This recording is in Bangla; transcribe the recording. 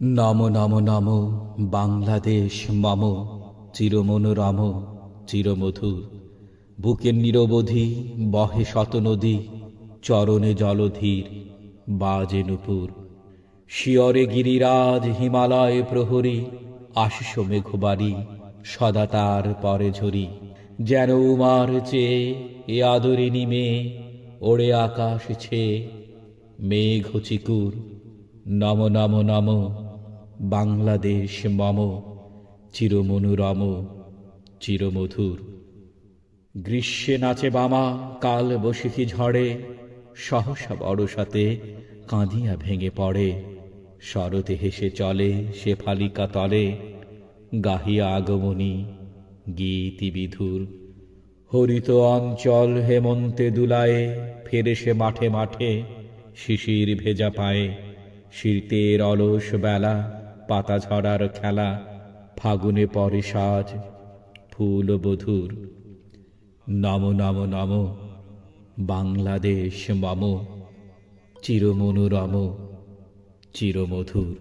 নম নম নম, বাংলাদেশ মম, চিরমনোরম, চিরমধুর। বুকের নিরবধি, বহে শত নদী চরণে জলধীর, বাজে নুপুর। শিয়রে গিরিরাজ হিমালয় প্রহরী, আশিস মেঘবাড়ি, সদা তার পরে ঝরি। যেন উমার চেয়ে এ আদরিনী মেয়ে, ওড়ে আকাশ ছে মেঘ চিকুর। নম নম নম বাংলাদেশ মম, চিরমনোরম, চিরমধুর। গ্রীষ্মে নাচে বামা, কাল বসিকি ঝড়ে, সহসা বড়সাতে কাঁদিয়া ভেঙে পড়ে। শরতে হেসে চলে সে ফালিকা তলে, গাহিয়া আগমনী, গীতি বিধুর। হরিত অঞ্চল হেমন্তে দুলায়ে, ফেরে সে মাঠে মাঠে, শিশির ভেজা পায়ে শীতের অলস বেলা পাতা ঝরার খেলা, ফাগুনে পরে সাজ, ফুল বধুর। নম নম নম, বাংলাদেশ মম, চিরমনোরম, চিরমধুর।